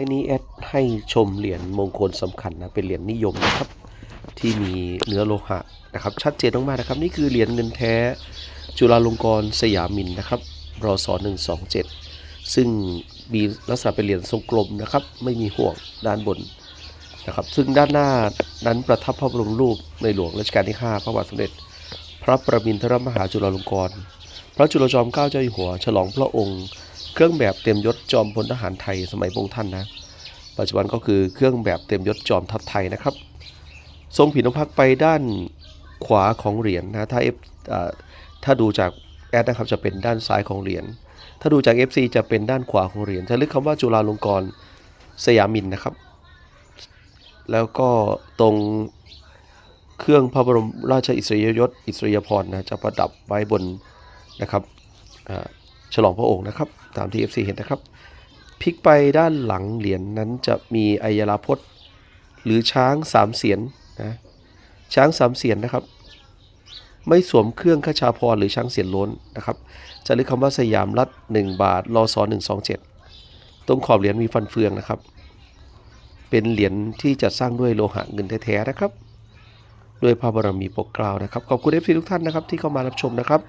นนี้แอดให้ชมเหรียญมงคลสำคัญนะเป็นเหรียญนิยมนะครับที่มีเนื้อโลหะนะครับ ชัดเจนมากๆนะครับ นี่คือเหรียญเงินแท้ จุฬาลงกรณ์สยามินนะครับรอศ127 ซึ่งมีลักษณะเป็นเหรียญทรงกลมนะครับ ไม่มีห่วงด้านบนนะครับ ซึ่งด้านหน้านั้นประทับพระบรมรูปในหลวงรัชกาลที่ 5 พระบาทสมเด็จ พระประมินทรมหาจุฬาลงกรณ์พระจุลจอมเกล้าเจ้าอยู่หัว ฉลองพระองค์ เครื่องแบบเต็มยศจอมพลทหารไทยสมัยพระองค์ท่านนะ ปัจจุบันก็คือเครื่องแบบเต็มยศจอมทัพไทยนะครับ ทรงผินพักไปด้านขวาของเหรียญนะถ้า F อ่าถ้าดูจากแอดนะครับจะเป็นด้านซ้ายของเหรียญ ถ้าดูจาก FC จะเป็นด้านขวาของเหรียญจะลึกคำว่าจุฬาลงกรณ์สยามินนะครับ แล้วก็ตรงเครื่องพระบรมราชอิสริยยศอิสริยาภรนะจะประดับไว้บนนะครับ ฉลองพระองค์นะครับ ตามที่ FC เห็นนะครับ พลิกไปด้านหลังเหรียญนั้นจะมีอัยราพจน์หรือช้างสามเสียนนะช้างสามเสียนนะครับ ไม่สวมเครื่องขชาพรหรือช้างเสียนล้นนะครับ จะเรียกคำว่าสยามรัฐ 1 บาทรอซอ127 ตรงขอบเหรียญมีฟันเฟืองนะครับ เป็นเหรียญที่จะสร้างด้วยโลหะเงินแท้ๆนะครับ ด้วยพระบรมีปกเกล้านะครับ ขอบคุณเอฟซีทุกท่านนะครับที่เข้ามารับชมนะครับ